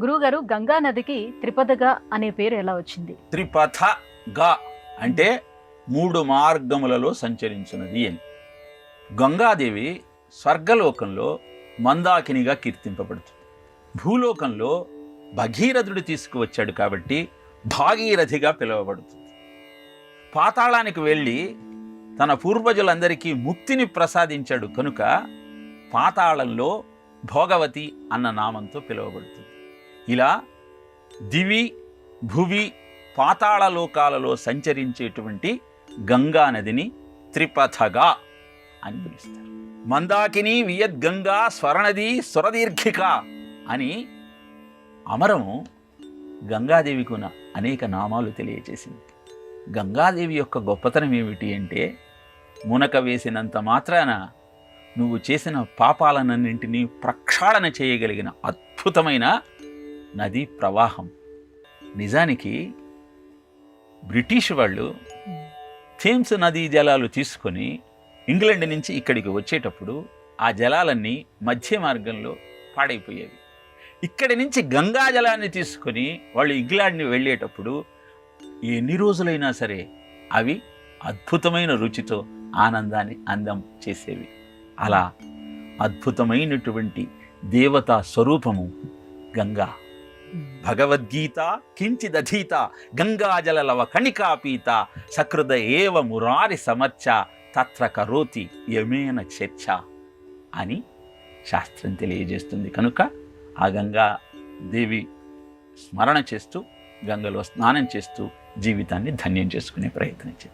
గురువుగారు గంగా నదికి త్రిపదగా అనే పేరు ఎలా వచ్చింది? త్రిపథ గా అంటే మూడు మార్గములలో సంచరించినది అని. గంగాదేవి స్వర్గలోకంలో మందాకినిగా కీర్తింపబడుతుంది. భూలోకంలో భగీరథుడు తీసుకువచ్చాడు కాబట్టి భాగీరథిగా పిలువబడుతుంది. పాతాళానికి వెళ్ళి తన పూర్వజులందరికీ ముక్తిని ప్రసాదించాడు కనుక పాతాళంలో భోగవతి అన్న నామంతో పిలువబడుతుంది. ఇలా దివి భువి పాతాళ లోకాలలో సంచరించేటువంటి గంగా నదిని త్రిపథగా అని పిలుస్తారు. మందాకిని వియద్గంగా స్వర్ణది స్వరదీర్ఘిక అని అమరము గంగాదేవికి ఉన్న అనేక నామాలు తెలియజేసింది. గంగాదేవి యొక్క గొప్పతనం ఏమిటి అంటే మునక వేసినంత మాత్రాన నువ్వు చేసిన పాపాలనన్నింటినీ ప్రక్షాళన చేయగలిగిన అద్భుతమైన నదీ ప్రవాహం. నిజానికి బ్రిటిష్ వాళ్ళు థేమ్స్ నదీ జలాలు తీసుకొని ఇంగ్లాండ్ నుంచి ఇక్కడికి వచ్చేటప్పుడు ఆ జలాలన్నీ మధ్య మార్గంలో పాడైపోయేవి. ఇక్కడి నుంచి గంగా జలాన్ని తీసుకొని వాళ్ళు ఇంగ్లాండ్ని వెళ్ళేటప్పుడు ఎన్ని రోజులైనా సరే అవి అద్భుతమైన రుచితో ఆనందాన్ని అందం చేసేవి. అలా అద్భుతమైనటువంటి దేవతా స్వరూపము గంగా. భగవద్గీత కించిదధీత గంగాజలలవ కణికాపీత సకృద ఏవ మురారి సమర్చ తత్ర కరోతి యమేన చర్చ అని శాస్త్రం తెలియజేస్తుంది. కనుక ఆ గంగా దేవి స్మరణ చేస్తూ గంగలో స్నానం చేస్తూ జీవితాన్ని ధన్యం చేసుకునే ప్రయత్నం చేస్తాం